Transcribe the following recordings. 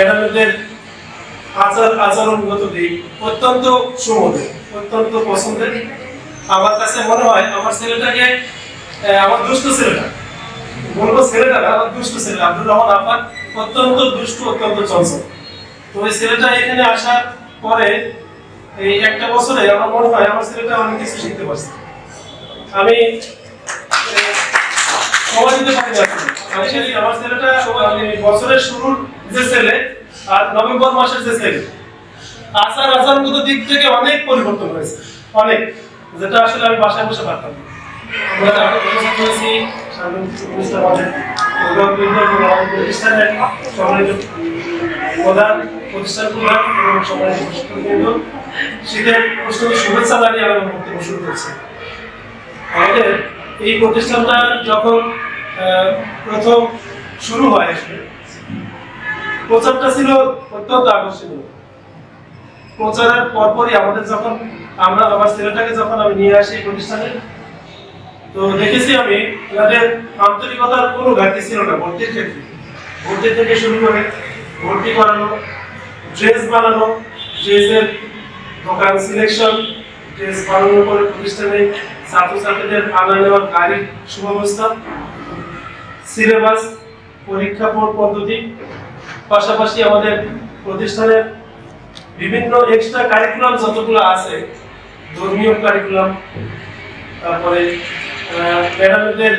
ম্যাডামদের আচার আচরণগত দিক অত্যন্ত সুমধুর, অত্যন্ত পছন্দের। আমার কাছে মনে হয় আমার ছেলেটাকে আমার দুষ্ট ছেলেটা, বলব ছেলেটা না, আমার দুষ্ট ছেলে আব্দুর রহমান আফাদ অত্যন্ত দুষ্ট, অত্যন্ত চঞ্চল। তো ওই ছেলেটা এখানে আসার পরে, এই একটা বছরে আমার মনে হয় আমার ছেলেটা অনেক কিছু শিখতে পারছে। আমি সময় দিতে পারি না। আমার ছেলেটা বছরের শুরুর যে আর নভেম্বর মাসের যে ছেলে। আচার আচরণগত দিক থেকে অনেক পরিবর্তন হয়েছে, অনেক। যেটা আসলে আমি বাসায় বসে পারতাম আমরা প্রধান, প্রতিষ্ঠান এবং সম্মানিত শীতের প্রস্তুতি শুভেচ্ছা জানিয়ে শুরু করছি। আমাদের এই প্রতিষ্ঠানটা যখন প্রথম শুরু হয় আসলে প্রচারটা ছিল অত্যন্ত আকর্ষণীয়। প্রচারের পরপরই আমাদের যখন, আমরা, আমার ছেলেটাকে যখন আমি নিয়ে আসি প্রতিষ্ঠানে, তো দেখেছি আমি তাদের আন্তরিকতার কোনো ঘাটতি ছিল না, ভর্তির ক্ষেত্রে। ভর্তি থেকে শুরু করে ভর্তি করানো, ড্রেস বানানো, ড্রেসের দোকান সিলেকশন ড্রেস বানানোর পরে প্রতিষ্ঠানে ছাত্রছাত্রীদের আনা নেওয়ার গাড়ির সুব্যবস্থা, সিলেবাস, পরীক্ষা পর- পদ্ধতি পাশাপাশি আমাদের প্রতিষ্ঠানের বিভিন্ন এক্সট্রা কারিকুলাম যতগুলো আছে, ধর্মীয় কারিকুলাম তারপরে ম্যাডামদের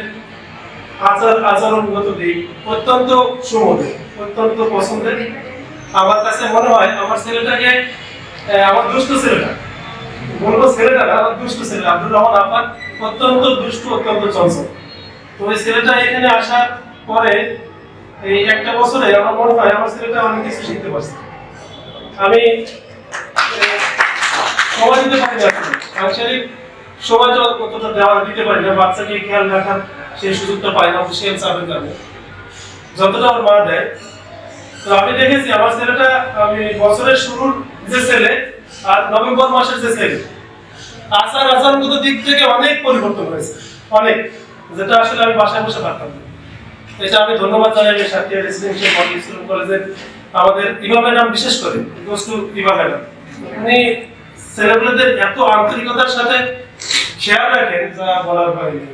আচার, আচরণগত দিক অত্যন্ত সুমধুর, অত্যন্ত পছন্দের। আমার কাছে মনে হয় আমার ছেলেটাকে আমার দুষ্ট ছেলেটা, বলব ছেলেটা না, আমার দুষ্ট ছেলে, আব্দুর রহমান আফাদ অত্যন্ত দুষ্ট, অত্যন্ত চঞ্চল। তো ওই ছেলেটা এখানে আসার পরে এই একটা বছরে আমার মনে হয় আমার ছেলেটা অনেক কিছু শিখতে পারছে। আমি সময় দিতে পারি না আনুষ্ঠানিক সময়টা কতটা দেওয়া দিতে পারি না। বাচ্চাকে খেয়াল রাখার সেই সুযোগটা পাই না অফিসিয়াল চাপের কারণে। যতটা আমার মা দেয়। তো আমি দেখেছি, আমার ছেলেটা, আমি বছরের শুরুর যে ছেলে আর নভেম্বর মাসের যে ছেলে আচার আচরণগত দিক থেকে অনেক পরিবর্তন হয়েছে। অনেক। যেটা আসলে আমি বাসায় বসে পারতাম না। এটা আমি ধন্যবাদ জানাই যে সাথিয়া রেসিডেন্সিয়াল মডেল স্কুল কলেজের আমাদের ইমা ম্যাডাম বিশেষ করে টু ইমা ম্যাডাম। উনি এত আন্তরিকতার সাথে খেয়াল রাখেন যা বলার বাইরে।